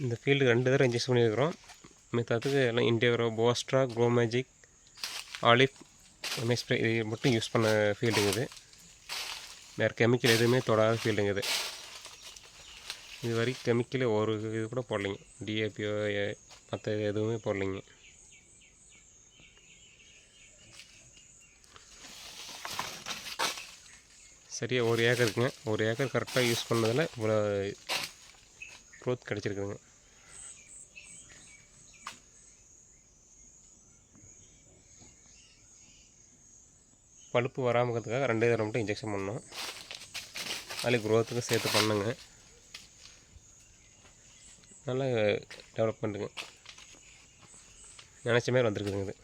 இந்த ஃபீல்டு ரெண்டு தடவை இன்ஜெக்ஷன் பண்ணியிருக்கிறோம். மித்ததுக்கு எல்லாம் இண்டியரோ போஸ்ட்ரா க்ரோ மேஜிக் ஆலிஃப் எம்எஸ்ப்ரே இது மட்டும் யூஸ் பண்ண ஃபீல்டுங்க இது. வேறு கெமிக்கல் எதுவுமே தொடாத ஃபீல்டுங்க இது. இது வரைக்கும் கெமிக்கல் ஒரு இது கூட போடலைங்க. டிஏபியோ மற்ற எதுவுமே போடலைங்க. சரியாக ஒரு ஏக்கருக்குங்க ஒரு ஏக்கர் கரெக்டாக யூஸ் பண்ணதில் இவ்வளோ க்ரோத் கிடச்சிருக்குங்க பழுப்பு வராமல் இருக்கிறதுக்காக ரெண்டே தடவை மட்டும் இன்ஜெக்ஷன் பண்ணோம் அதில் க்ரோத்துக்கு சேர்த்து பண்ணுங்க. நல்லா டெவலப்மெண்ட்டுங்க நினச்ச மாதிரி வந்திருக்குதுங்க இது.